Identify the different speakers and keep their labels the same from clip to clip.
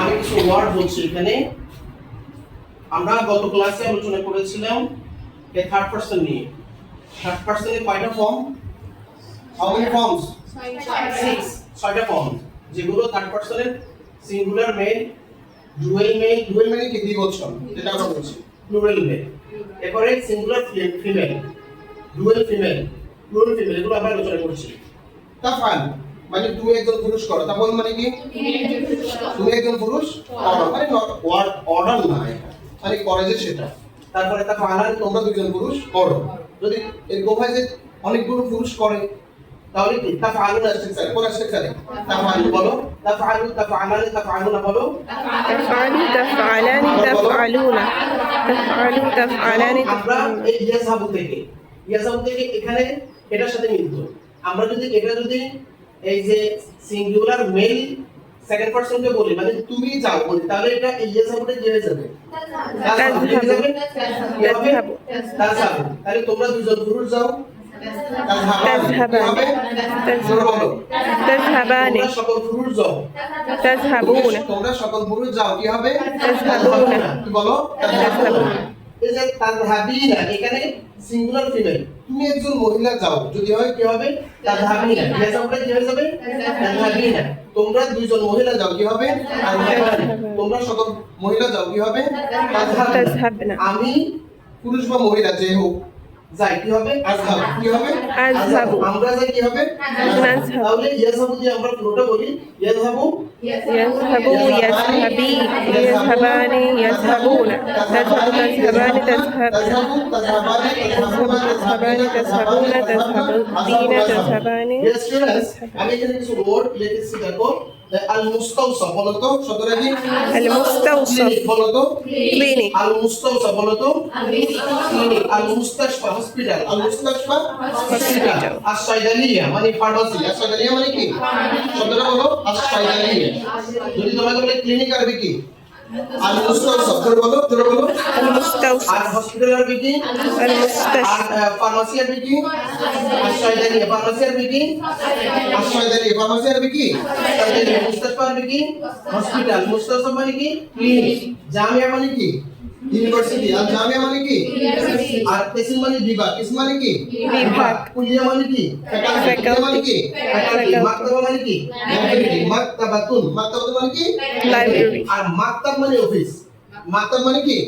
Speaker 1: আমি কিছু ওয়ার্ড বলছি এখানে। আমরা গত ক্লাসে আলোচনা করেছিলাম এই থার্ড পার্সন নিয়ে। থার্ড পার্সনে কয়টা ফর্ম হাউ মেনি ফর্মস ছয়টা ফর্ম যেগুলো থার্ড পার্সনের singular male dual male dual মানে কি দ্বিবচন? যেটা আমরা বলছি। প্লুরাল মেল এরপরে singular female dual female plural female এগুলো আমরা আলোচনা করেছি। তাফাল মানে দু একজন পুরুষ করো তা বল মানে কি? দু একজন পুরুষ করো মানে অর্ডার না মানে করে যে সেটা। তারপরে তা আনার তোমরা দুজন পুরুষ করো। যদি এই হয় যে অনেকগুলো পুরুষ করে তাহলে কি? তা ফালু না স্ট্রাকচার কোন স্ট্রাকচারে তা ফালু বলো। তা ফালু তা ফালানি তা ফালু না বলো
Speaker 2: তাফালু তাফালানি তাফালুনা তাফালু তাফালানি
Speaker 1: আমরা এই ইয়াসাবু থেকে ইয়াসাবু থেকে এখানে এটার সাথে মিলতো আমরা যদি এটা যদি এই যে সিঙ্গুলার মেল সেকেন্ড পারসনকে বলি মানে তুমি যাও বলি তাহলে এটা ইয়ে সাপোর্টে জেনে যাবে তাহলে তোমরা দুজন পুরুষ যাও তোমরা সকল পুরুষ যাও কি হবে বলো এখানে সিঙ্গুলার ফিমেল তুমি একজন মহিলা যাও। যদি হয় কি হবে? কি তোমরা দুইজন মহিলা যাও। কি হবে? তোমরা সকল মহিলা যাও। কি হবে? আমি পুরুষ বা মহিলা যে হোক। যাই কি হবে আমরা
Speaker 2: ক্লিনিক
Speaker 1: আল আল হসপিটাল। আল মুস্তাশফা হসপিটাল। মানে ফার্মেসি আসসাইদানিয়া মানে কি? শব্দটা বলো আসসাইদানিয়া যদি তোমরা বলে ক্লিনিক আর কি? আর মুস্তাশফা তোমরা বলো তোমরা বলো। আর হসপিটাল আরবি কি? আর ফার্মেসি আরবি কি? আসসাইদানিয়া ফার্মেসি আরবি কি? আসসাইদানিয়া ফার্মেসি আরবি কি? মুস্তাশফা আরবি কি? হসপিটাল মানে কি? ক্লিনিক জামিয়া মানে কি? ইউনিভার্সিটি আর জামিয়া মানে কি আর কিসম মানে বিভাগ কিসম মানে কি
Speaker 2: বিভাগ।
Speaker 1: কুলিয়া মানে কি ফ্যাকাল্টি কুলিয়া মানে কি ফ্যাকাল্টি মাকতাবা মানে কি লাইব্রেরি মাকতাবাতুন মাকতাবাতুন মানে কি
Speaker 2: লাইব্রেরি
Speaker 1: আর মাকতাব মানে অফিস মাকতাব মানে কি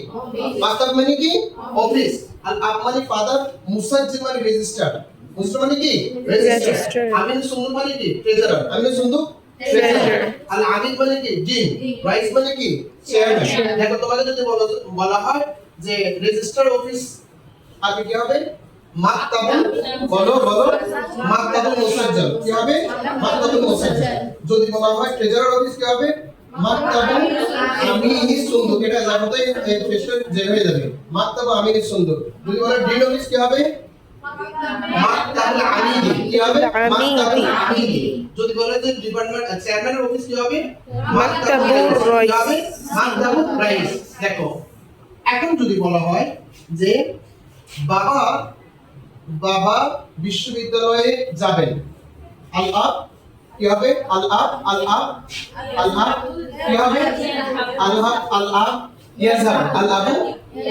Speaker 1: মাকতাব মানে কি অফিস আর আপ মানে ফাদার মুসাজ্জিদ মানে রেজিস্টার মুসাজ্জিদ মানে কি রেজিস্টার
Speaker 2: Register.
Speaker 1: আমিন সুন্দর মানে কি ট্রেজারার আমিন সুন্দর আর আমিন মানে কি? রাইস মানে কি? চেয়ারম্যান দেখো তোমাকে যদি বলা হয় যে রেজিস্টার অফিস আগে কি হবে? মাকতাবুল বলো বলো। মাকতাবুল মুসাজ্জাল কি হবে? মাকতাবুল মুসাজ্জাল যদি বলা হয় ট্রেজারার অফিস কি হবে? মাকতাবুল আমিনি সুন্দর এটা জানাতে যে হয়ে যাবে। মাকতাবু আমিনি সুন্দর যদি বলা ডিন অফিস কি হবে? মাকতাবুল আমিনি কি হবে?
Speaker 2: আমিনি।
Speaker 1: মাকতাবুল আমিনি যদি বলে যে ডিপার্টমেন্ট চেয়ারম্যানের অফিস কি হবে?
Speaker 2: মাকতাবুর রাইস।
Speaker 1: হবে? মাকতাবুর রাইস। দেখো এখন যদি বলা হয় যে বাবা বাবা বিশ্ববিদ্যালয়ে যাবেন। আল আব কি হবে? আল আব আল আব আল আব কি হবে? আল আব আল আব ইয়াজহাব। আল আবু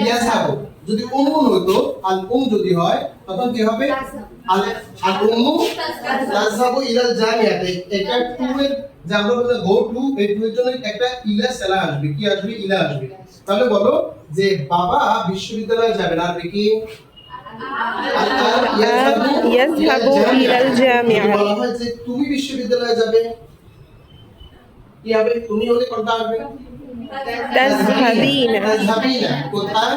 Speaker 1: ইয়াজহাব। যদি উম্মু হতো আল উম যদি হয় তখন কি হবে? আল আল তাজাবু ইলাল এটা টু এর যে আমরা বলে গো টু এই টু এর জন্য একটা ইলা সেলা আসবে। কি আসবে? ইলা আসবে। তাহলে বলো যে বাবা বিশ্ববিদ্যালয়ে যাবেন আর কি? তুমি বিশ্ববিদ্যালয়ে যাবে কি হবে? তুমি হলে কোনটা আসবে কোথায়?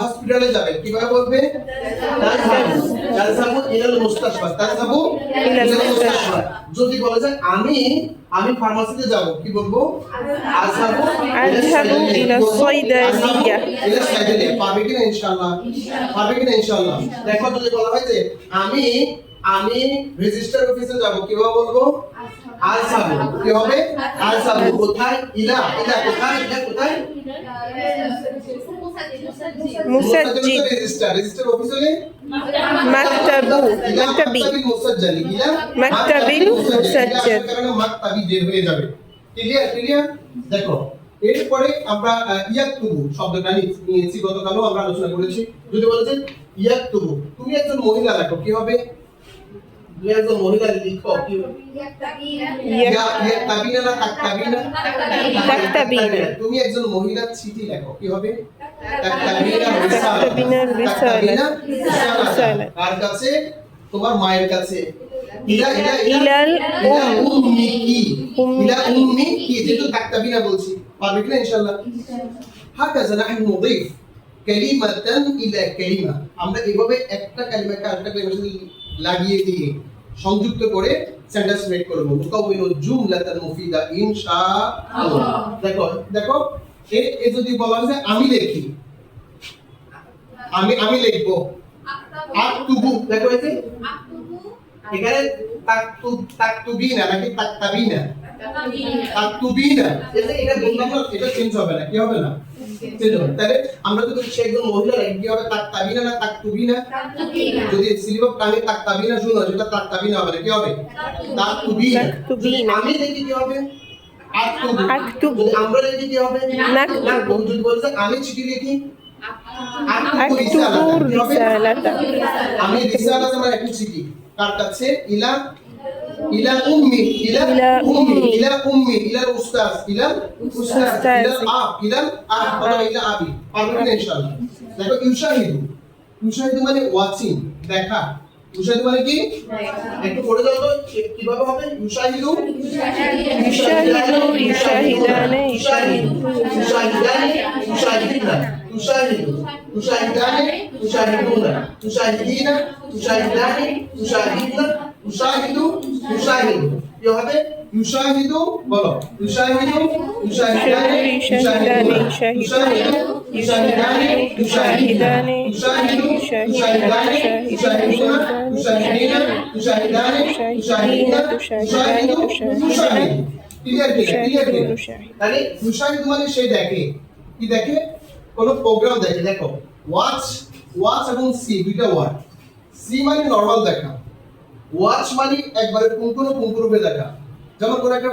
Speaker 1: হসপিটালে যাবে কীভাবে বলবে। যদি বলে যে আমি আমি ফার্মাসিতে যাব কি বলব? পাবে কিনা পাবে কিনা ইনশাআল্লাহ? দেখো যদি বলা হয় যে আমি আমি রেজিস্টার অফিসে যাব কীভাবে বলব? আলসাবু। কি হবে? আলসাবু। কোথায়? ইলা ইলা কোথায়? ইলা কোথায়?
Speaker 2: মুসাজ্জিদ। মাকতাবু। মাকতাবি।
Speaker 1: মাকতাবিল। কারণে মাকতাবি বের হয়ে যাবে ক্লিয়ার ক্লিয়ার দেখো এরপরে আমরা ইয়াকতুবু শব্দটা নিয়েছি গতকালও আমরা আলোচনা করেছি। যদি বলে যে ইয়াকতুবু তুমি একজন মহিলা লেখো কি হবে? তুমি একজন মহিলা লিখো কি হবে? ইয়াকতাবিনা না তাকতাবিনা
Speaker 2: তাকতাবিনা।
Speaker 1: তুমি একজন মহিলা চিঠি লেখো কি হবে? তাকতাবিনা রিসালা
Speaker 2: তাকতাবিনা রিসালা।
Speaker 1: তাকতাবিনা
Speaker 2: রিসালা।
Speaker 1: রিসালা কার কাছে তোমার মায়ের কাছে ইলা ইলা
Speaker 2: ইলাল
Speaker 1: উম্মি কি
Speaker 2: উম্মি
Speaker 1: ইলা উম্মি কি যেহেতু তাকতাবিনা বলছি পারবে কিনা ইনশাআল্লাহ হাকাযা নাহনু নদিফ কালিমাতান ইলা কালিমা আমরা এভাবে একটা কালিমাকে আরেকটা কালিমার সাথে লাগিয়ে দিয়ে সংযুক্ত করে সেন্টেন্স মেক করব মুকাউমিনু জুমলাতান মুফিদা ইনশাআল্লাহ দেখো দেখো এ এ যদি বলা হয় যে আমি লিখি। আমি আমি লিখব। আক্তুবু দেখো এই যে এখানে তাকতু তাকতুবিনা নাকি তাকতাবিনা তাকতুবিনা এটা বললাম না এটা চেঞ্জ হবে না কি হবে না? চেঞ্জ হবে। তাহলে আমরা যদি সে একজন মহিলা কি হবে? তাকতাবিনা না তাকতুবিনা যদি সিলিবাস কানে তাকতাবিনা শুনো সেটা তাকতাবিনা হবে না কি হবে? তাকতুবিনা। আমি লিখি কি হবে? আক্তুবু
Speaker 2: আক্তুবু।
Speaker 1: যদি আমরা লিখি কি হবে
Speaker 2: নাকতুবু।
Speaker 1: নাকতুবু। যদি বলছে আমি চিঠি লিখি
Speaker 2: আক্তুবু রিসালাতা
Speaker 1: আমি রিসালা আমার একটি চিঠি কার কাছে ইলা ইলা উম্মি ইলা
Speaker 2: ইলা
Speaker 1: উম্মি
Speaker 2: উম্মি।
Speaker 1: ইলা উম্মি ইলা উস্তাজ ইলা উস্তাজ
Speaker 2: উস্তাজ।
Speaker 1: ইলা আব ইলা আব অথবা ইলা আবি পারবেন ইনশাআল্লাহ দেখো ইউশাহিদু ইউশাহিদু মানে ওয়াচিং দেখা ইউশাহিদু মানে কি? একটু পড়ে দাও তো কীভাবে হবে? ইউশাহিদু,
Speaker 2: ইউশাহিদানে,
Speaker 1: ইউশাহিদু ইউশাহিদানে ইউশাহিদনা তুশাহিদু তুশাহিদানে তুশাহিদুনা তুশাহিদিনা তুশাহিদানে তুশাহিদনা তুশাহিদু তুশাহিদু কি হবে ইউশাহিদু বলো ইউশাহিদু ইউশাহিদানে
Speaker 2: ইউশাহিদানে,
Speaker 1: তুশাহিদিনা তুশাহিদানে তুশাহিদিনা তুশাহিদু তুশাহিদু ক্লিয়ার ক্লিয়ার ক্লিয়ার তাহলে মুশাহিদ মানে সে দেখে। কি দেখে? কোন প্রোগ্রাম দেখে। দেখো ওয়াচ ওয়াচ এবং সি দুইটা ওয়ার্ড সি মানে নরমাল দেখা ওয়াচ মানে একবারে পুঙ্খানু পুঙ্খরূপে দেখা। যেমন কোন একটা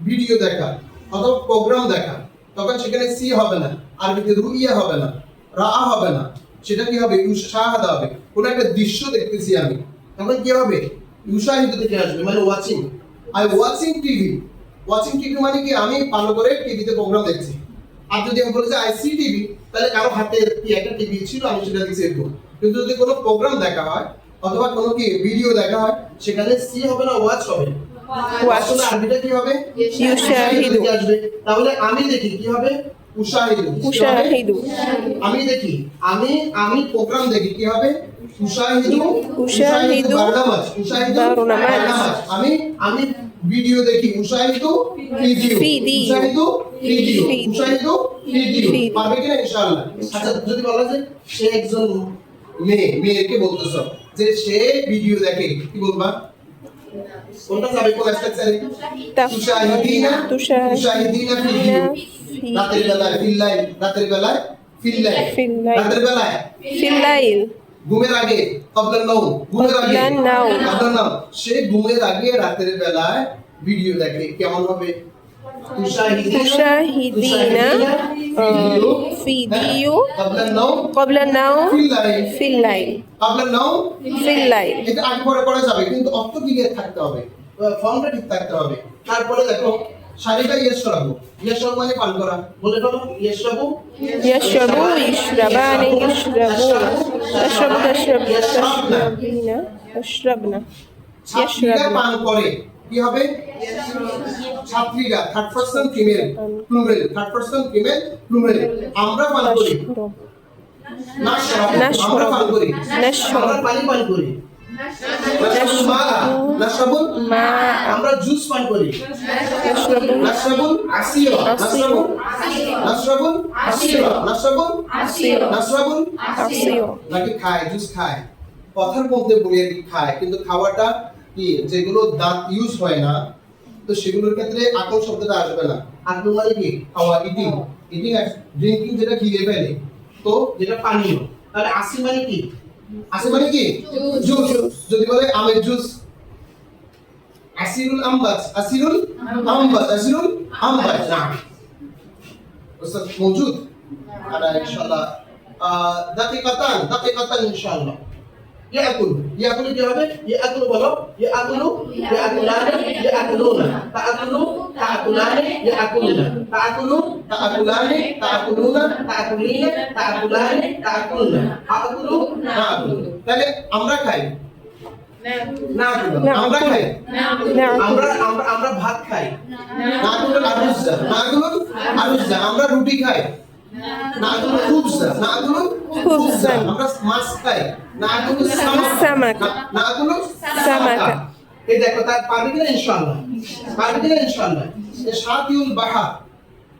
Speaker 1: ভিডিও দেখা, অথবা প্রোগ্রাম দেখা, তখন সেখানে সি হবে না, আরবিতে রুইয়া হবে না, রা হবে না, সেটা কি হবে? ইউশাহাদা হবে। কোন একটা দৃশ্য দেখতেছি আমি। তখন কি হবে? ইউশাহিদ থেকে আসবে মানে watching I watching TV watching TV মানে কি? আমি ভালো করে টিভিতে প্রোগ্রাম দেখছি। আর যদি আমি বলি যে আই সি টিভি তাহলে কারও হাতে কি একটা টিভি ছিল, আমি সেটা দেখছি এরকম কিন্তু যদি কোনো প্রোগ্রাম দেখা হয় অথবা কোনো কি ভিডিও দেখা হয় সেখানে সি হবে না ওয়াচ হবে? আরবিটা কি হবে?
Speaker 2: ইউশাহিদু।
Speaker 1: তাহলে আমি দেখি কি হবে? উশাহিদু
Speaker 2: উশাহিদু
Speaker 1: আমি দেখি আমি আমি প্রোগ্রাম দেখি কি হবে? উশাহিদু
Speaker 2: উশাহিদু
Speaker 1: বারনামাজ উশাহিদু
Speaker 2: বারনামাজ।
Speaker 1: বারনামাজ আমি আমি ভিডিও দেখি উশাহিদু ভিডিও
Speaker 2: ভিডিও।
Speaker 1: উশাহিদু ভিডিও
Speaker 2: ভিডিও।
Speaker 1: উশাহিদু ভিডিও
Speaker 2: ভিডিও।
Speaker 1: পারবে কিনা? ইনশাআল্লাহ। আচ্ছা যদি বলা যায় সে একজন মেয়ে মেয়েকে বলতেছ। যে সে ভিডিও দেখে। কি বলবা? কোনটা যাবে কোন স্ট্রাকচারে তুশাহিদিনা তুশাহিদিনা ভিডিও রাতের বেলায় ফিল্লাই রাতের বেলায় ফিল্লাই। রাতের বেলায়
Speaker 2: ফিল্লাইল
Speaker 1: ঘুমের আগে ঘুমের আগে।
Speaker 2: কবলান নাও।
Speaker 1: নাও। সে ঘুমের আগে রাতের বেলায় ভিডিও দেখে। কেমন হবে? মুশাহিদিনা
Speaker 2: ফিদিউ কবলা
Speaker 1: নাও
Speaker 2: ফিল লাইন
Speaker 1: কবলা নাও
Speaker 2: ফিল লাইন
Speaker 1: এটা আগে পরে করা যাবে কিন্তু অর্থ ক্লিয়ার থাকতে হবে? ফর্মটা ঠিক থাকতে হবে। তারপরে দেখো শাড়িটা ইয়েস করাবো ইয়েস করাবো মানে পান করা। বলে বলো ইয়েস করাবো
Speaker 2: ইয়েস করাবো ইশরাবানি ইশরাবু ইশরাবু ইশরাবু ইশরাবনা
Speaker 1: ইশরাবনা
Speaker 2: ইয়েস
Speaker 1: পান করে কি হবে? ছাত্রীরা third person female plural third person female plural আমরা পান করি। আমরা পান করি। আমরা পানি পান করি। আমরা জুস পান করি। নাকি খায় জুস খায়। কথার মধ্যে বলে খায়। কিন্তু খাওয়াটা কি যেগুলো দাঁত ইউজ হয় না তো সেগুলোর ক্ষেত্রে আকল শব্দটা আসবে না। আকল মানে কি? খাওয়া ইটিং ইটিং আর ড্রিঙ্কিং যেটা খিদে ফেলে তো যেটা পানীয়। তাহলে আসি মানে কি? আসি মানে কি? জুস যদি বলে আমের জুস আসিরুল আমবাস আসিরুল আমবাস আসিরুল আমবাস আমবাজ ওস্তাদ মজুদ? আর ইনশাআল্লাহ। দাকিকাতান দাকিকাতান ইনশাআল্লাহ। ইয়াকুল ইয়াকুল কি হবে ইয়াকুল বলো ইয়াকুলু ইয়াকুলানে ইয়াকুলুনা তাকুলু তাকুলানে ইয়াকুলুনা তাকুলু তাকুলানে তাকুলুনা তাকুলিনে তাকুলানে তাকুলুনা আকুলু তাহলে আমরা খাই না আমরা খাই আমরা আমরা ভাত খাই না গুলো আরুজা না গুলো আরুজা আমরা রুটি খাই নাগুলো খুবজা নাগুলো খুবজা আমরা মাছ খাই। নাগুলো
Speaker 2: সামাক।
Speaker 1: নাগুলো
Speaker 2: সামাক।
Speaker 1: এই দেখো তার পারবে কিনা ইনশাআল্লাহ। পারবে কিনা ইনশাআল্লাহ সাতিউল বাহা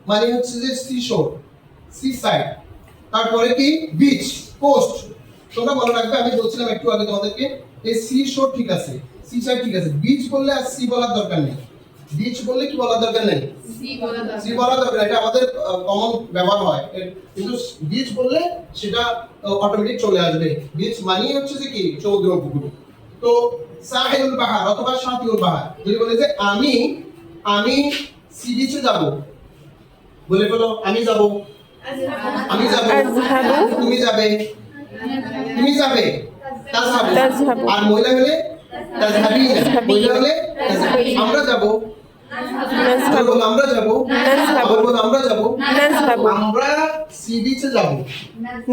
Speaker 1: মানে হচ্ছে যে সি শোর সি সাইড। তারপরে কি? Beach coast. তোমরা মনে রাখবে আমি বলছিলাম একটু আগে তোমাদেরকে এই সি শোর ঠিক আছে সি সাইড ঠিক আছে। বিচ বললে আর সি বলার দরকার নেই। বিচ বললে কি বলার দরকার নেই? সি দরকার নেই, এটা আমাদের কমন ব্যবহার হয়। কিন্তু বিচ বললে সেটা অটোমেটিক চলে আসবে। বিচ মানেই হচ্ছে যে কি? সমুদ্র উপকূল তো সাহিলুল বাহার অথবা সাতিউল বাহার যদি বলে যে আমি আমি সি বিচে যাব বলে বলো আমি যাব। আমি যাব। তুমি যাবে। তুমি যাবে। তাজহাবু। আর মহিলা হলে। মহিলা হলে আমরা যাব।
Speaker 2: লেন্স
Speaker 1: ভাবো আমরা যাব। লেন্স ভাবো আমরা যাব। আমরা সি বিচে যাব।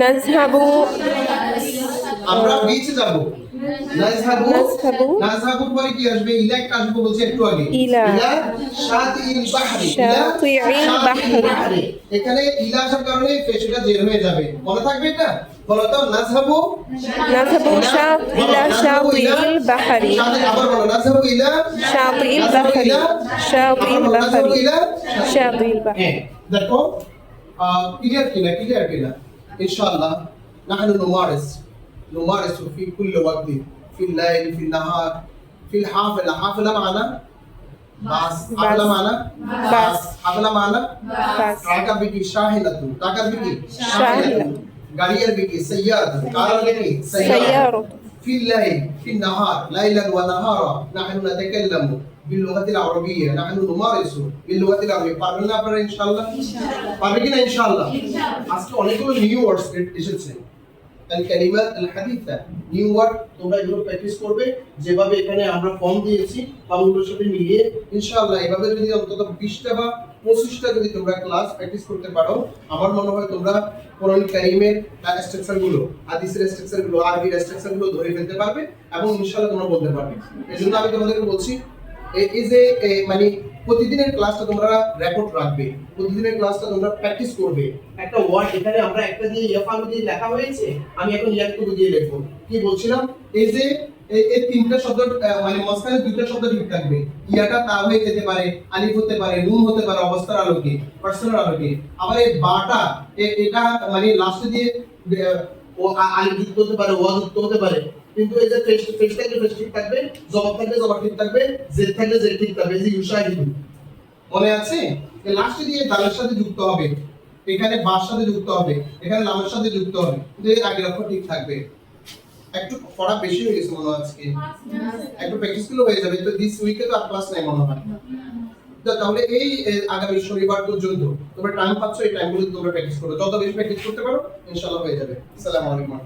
Speaker 2: লেন্স ভাবো
Speaker 1: আমরা বিচে যাব। নাজহাবু?
Speaker 2: নাজহাবু?
Speaker 1: পরে কি আসবে? ইলাক আসবে বলছি একটু আগে।
Speaker 2: ইলা
Speaker 1: শাতিল বাহরি।
Speaker 2: শাতিল বাহরি।
Speaker 1: এখানে ইলা আসার কারণে পেশটা জের হয়ে যাবে। মনে থাকবে এটা? বলো তো নাজহাবু?
Speaker 2: নাজহাবু শাত ইলা শাতিল
Speaker 1: বাহরি। আবার বলো নাজহাবু ইলা শাতিল
Speaker 2: বাহরি।
Speaker 1: শাতিল
Speaker 2: বাহরি। শাতিল
Speaker 1: বাহরি। দেখো ক্লিয়ার কিনা ক্লিয়ার কিনা? ইনশাআল্লাহ নাহনু নুমারিস نمارس في كل وقت في الليل في النهار في الحافلة حافلة معنا বাস হাফলা মানা
Speaker 2: বাস।
Speaker 1: হাফলা মানা
Speaker 2: বাস।
Speaker 1: টাকা বিকি শাহিলাতু টাকা বিকি
Speaker 2: শাহিলা।
Speaker 1: গাড়িয়ার বিকি সাইয়ারাতু কার বিকি
Speaker 2: سيارة
Speaker 1: في الليل في النهار ليلا ونهارا نحن نتكلم باللغة العربية نحن نمارس باللغة العربية পারবেন না আপনারা ইনশাআল্লাহ পারবে কিনা ইনশাআল্লাহ আজকে অনেকগুলো নিউ ওয়ার্ডস এসেছে আল হাদিসা নিউ ওয়ার্ড তোমরা এগুলো প্র্যাকটিস করবে, যেভাবে এখানে আমরা ফর্ম দিয়েছি ফর্মগুলোর সাথে মিলিয়ে ইনশাআল্লাহ এভাবে যদি অন্তত 20টা বা 25টা যদি তোমরা ক্লাস প্র্যাকটিস করতে পারো, আমার মনে হয় তোমরা কোরআন কারিমের স্ট্রাকচারগুলো, হাদিসের স্ট্রাকচারগুলো, আরবির স্ট্রাকচারগুলো ধরে ফেলতে পারবে এবং ইনশাআল্লাহ তোমরা বলতে পারবে। এজন্য আমি তোমাদেরকে বলছি এই যে মানে প্রতিদিনের ক্লাসটা তোমরা রেকর্ড রাখবে, প্রতিদিনের ক্লাসটা তোমরা প্র্যাকটিস করবে। একটা ওয়ার্ড এখানে আমরা একটা দিয়ে ইয়াফালু দিয়ে লেখা হয়েছে, আমি এখন ইয়াকুবু দিয়ে লিখব। কি বলছিলাম? এই যে এই তিনটা শব্দ মানে মাঝখানে দুইটা শব্দ ঠিক থাকবে। ইয়াটা তা হয়ে যেতে পারে, আলিফ হতে পারে, নুন হতে পারে, অবস্থার আলোকে পার্সোনাল আলোকে। আবার এই বাটা এটা মানে লাস্টে দিয়ে ও আলিফ যুক্ত হতে পারে, ওয়া যুক্ত হতে পারে। কিন্তু এই যে ফেস ফেস থাকলে ফেস ঠিক থাকবে জবাব থাকলে জবাব ঠিক থাকবে জেড থাকলে জেড ঠিক থাকবে, এই যে ইউশাহিদু মনে আছে? লাস্টে দিয়ে দালের সাথে যুক্ত হবে। এখানে বার সাথে যুক্ত হবে, এখানে লামের সাথে যুক্ত হবে, কিন্তু এর আগের অক্ষর ঠিক থাকবে। একটু পড়া বেশি হয়ে গেছে মনে আজকে। একটু প্র্যাকটিসগুলো হয়ে যাবে, তো দিস উইকে তো আর ক্লাস নাই মনে হয়। তাহলে এই আগামী শনিবার পর্যন্ত তোমরা টাইম পাচ্ছ, এই টাইমগুলো তোমরা প্র্যাকটিস করো যত বেশি প্র্যাকটিস করতে পারো, ইনশাআল্লাহ হয়ে যাবে। আসসালামু আলাইকুম।